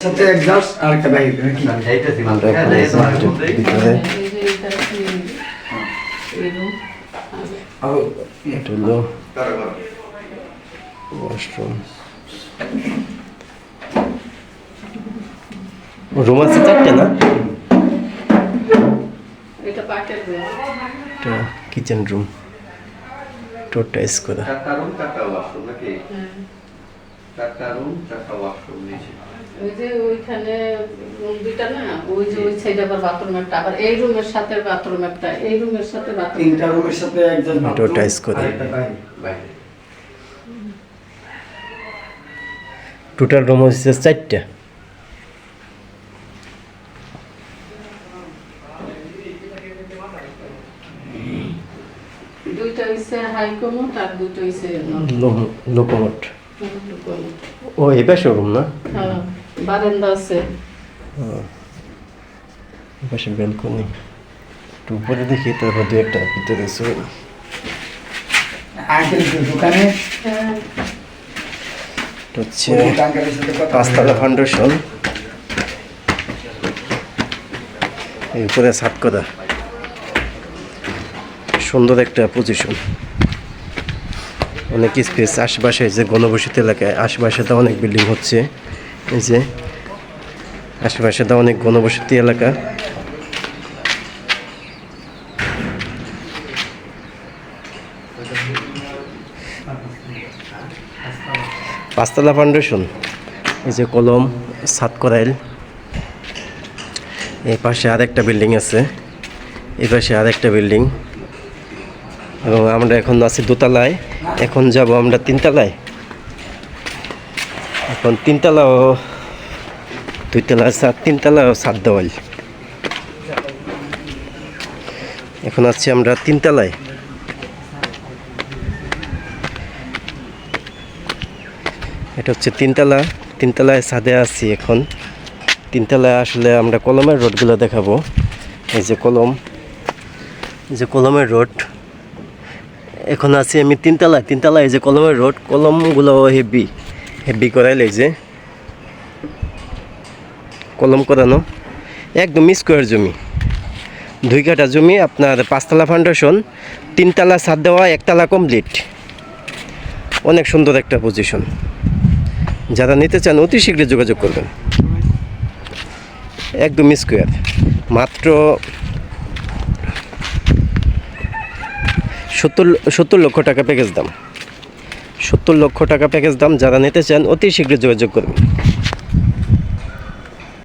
সাথে এক গ্লাস আর একটা হ্যাঁ, ভিতরে এটা কি? এই room, আর ও এটা হলো ওয়াশরুম রুম আছে চারটে না? এটা কিচেন রুম টোটা টাইস চারটা রুম চারটা ওয়াশরুম নাকি? হ্যাঁ। চারটা রুম চারটা ওয়াশরুম নিয়েছি। ওই যে ওইখানে রুম দুইটা না ওই যে ওই সাইডে আবার বাথরুম একটা আবার এই রুমের সাথে বাথরুম একটা এই রুমের সাথে বাথরুম তিনটা রুমের সাথে একজন টাইস করা। বাইরে। টোটাল রুম হচ্ছে চারটা। দুইটা হইছে হাই কমোড আর দুইটা হইছে লোকমোট কমোড ও এই পাশে রুম না? হ্যাঁ বারান্দা আছে। পাশে ব্যালকনি। একটু উপরে দেখি তারপর দু একটা ভিতরে দোকানে? হ্যাঁ। হচ্ছে পাঁচতলা ফাউন্ডেশন। এই উপরে সুন্দর একটা পজিশন অনেক স্পেস আশেপাশে যে ঘনবসতি এলাকায় আশেপাশে তো অনেক বিল্ডিং হচ্ছে। এই যে আশেপাশে তো অনেক ঘনবসতি এলাকা। পাঁচতলা ফাউন্ডেশন, এই যে কলম সাত করাইল। এই পাশে আরেকটা বিল্ডিং আছে, এই পাশে আরেকটা বিল্ডিং। এবং আমরা এখন আছি দোতলায়। এখন যাব আমরা তিনতলায়। এখন তিনতলাও, দুইতলা সাত, তিনতলাও সাত দেওয়াল। এখন আছি আমরা তিনতলায়। এটা হচ্ছে তিনতলা। তিনতলায় ছাদে আছি এখন। তিনতলায় আসলে আমরা কলমের রোডগুলো দেখাবো। এই যে কলম। এই যে কলমের রোড। এখন আছি আমি তিনতলায়। তিনতলায় এই যে কলমের রোড, কলমগুলো হেভি হেভি করাইলে এই যে কলম করানো, একদম স্কোয়ার জমি। দুই কাঠা জমি, আপনার পাঁচতলা ফাউন্ডেশন তিনতলা ছাদ দেওয়া, একতলা কমপ্লিট অনেক সুন্দর একটা পজিশন যারা নিতে চান, অতি শীঘ্রই যোগাযোগ করবেন। একদম স্কোয়ার। মাত্র সত্তর সত্তর লক্ষ টাকা প্যাকেজ দাম। সত্তর লক্ষ টাকা প্যাকেজ দাম, যারা নিতে চান, অতি শীঘ্র যোগাযোগ করবেন